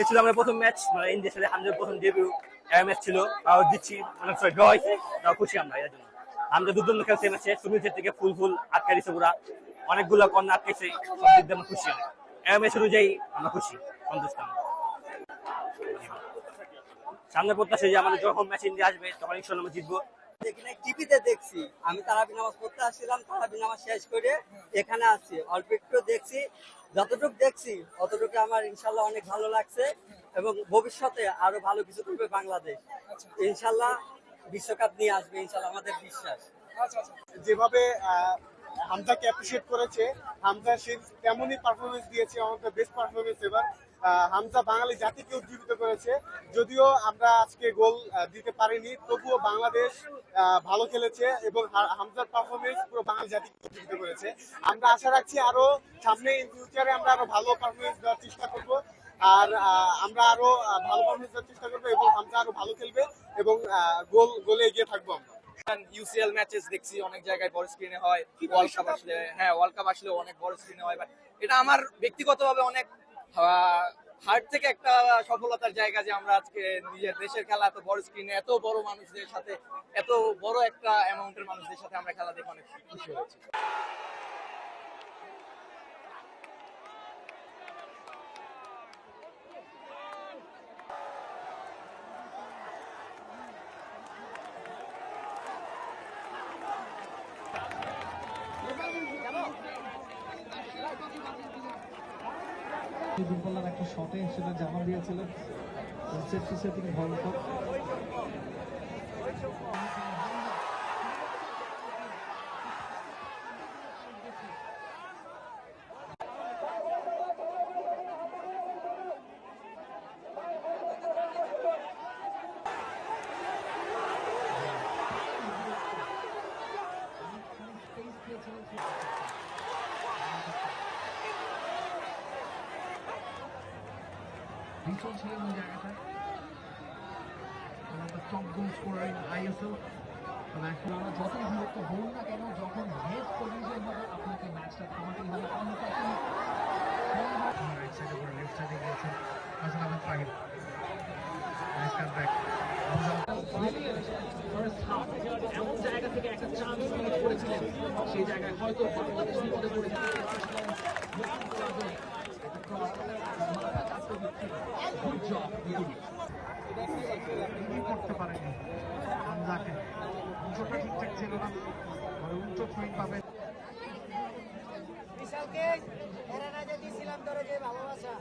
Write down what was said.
এ ছিল আমাদের প্রথম ম্যাচ মানে ইন্ডিয়ার সাথে হামজার প্রথম ডেবিউ ম্যাচ ছিল ড্র হয়েছে, তাও খুশি আমরা এর জন্য। আমরা দুর্দান্ত ম্যাচে সুনীল থেকে ফুল ফুল আটকা পুরা অনেকগুলো কর্নার আটকেছে সব দিক আমরা খুশি অনেক ম্যাচ অনুযায়ী আমরা খুশি, সন্তুষ্ট আমরা। সামনে প্রত্যাশা যে আমাদের যখন ম্যাচ ইন্ডিয়া আসবে, তখন ইনশাল্লাহ আমরা জিতবো। এখানে টিভিতে দেখছি আমি তারাবি নামাজ পড়তে আসছিলাম তারাবি নামাজ শেষ করে এখানে আসছি। অল্প একটু দেখছি যতটুকু দেখছি অতটুকু আমার ইনশাল্লাহ অনেক ভালো লাগছে এবং ভবিষ্যতে আরও ভালো কিছু করবে বাংলাদেশ। ইনশাল্লাহ বিশ্বকাপ নিয়ে আসবে ইনশাল্লাহ আমাদের বিশ্বাস। যেভাবে আহ, হামজাকে অ্যাপ্রিসিয়েট করেছে। হামজা সে তেমনই পারফরমেন্স দিয়েছে, আমাদের বেস্ট পারফরমেন্স এবার। হামজা বাঙালি জাতিকে উজ্জীবিত করেছে। যদিও আমরা আজকে গোল দিতে পারিনি, তবুও বাংলাদেশ ভালো খেলেছে এবং হামজার পারফরমেন্স পুরো বাঙালি জাতিকে উজ্জীবিত করেছে। আমরা আশা রাখছি আরও সামনে ইন ফিউচারে আমরা আরও ভালো পারফরমেন্স দেওয়ার চেষ্টা করব। আর আমরা আরও ভালো পারফরমেন্স দেওয়ার চেষ্টা করব এবং হামজা আরও ভালো খেলবে এবং গোল, গোলে এগিয়ে থাকব আমরা। ইউসিএল ম্যাচেস দেখছি অনেক জায়গায় বড় স্ক্রিনে হয় ওয়ার্ল্ড কাপ আসলে হ্যাঁ ওয়ার্ল্ড কাপ আসলে অনেক বড় স্ক্রিনে হয় বাট এটা আমার ব্যক্তিগতভাবে অনেক হার্ট থেকে একটা সফলতার জায়গা যে আমরা আজকে নিজের দেশের খেলা এত বড় স্ক্রিনে এত বড় মানুষদের সাথে এত বড় একটা অ্যামাউন্টের মানুষদের সাথে আমরা খেলা দেখে অনেক খুশি হয়েছি। দূরপাল্লার একটা শটে সেটা জামা দিয়েছিলেন সেট পিসে তিনি ভয়ঙ্কর। ভীষণ ছিলেন ওই জায়গাটায় ওনার টপ গোল স্কোরার আইএসএল এখন আমরা যতই বিরক্ত না কেন, যখন হেড পজিশন হবে, আপনাকে ম্যাচটা থামাতেই হবে। রাইট সাইডে লেফট সাইডে কাটব্যাক এমন জায়গা থেকে একটা চান্স করেছিলেন সেই জায়গায় হয়তো বাংলাদেশ বিপদে পড়েছে। করতে পারেনি হামজাকে উঁচুটা ঠিকঠাক ছিল না। উল্টো ছুঁই পাবে। বিশালকে এরা না যদি ছিলাম তোর যে ভালোবাসা।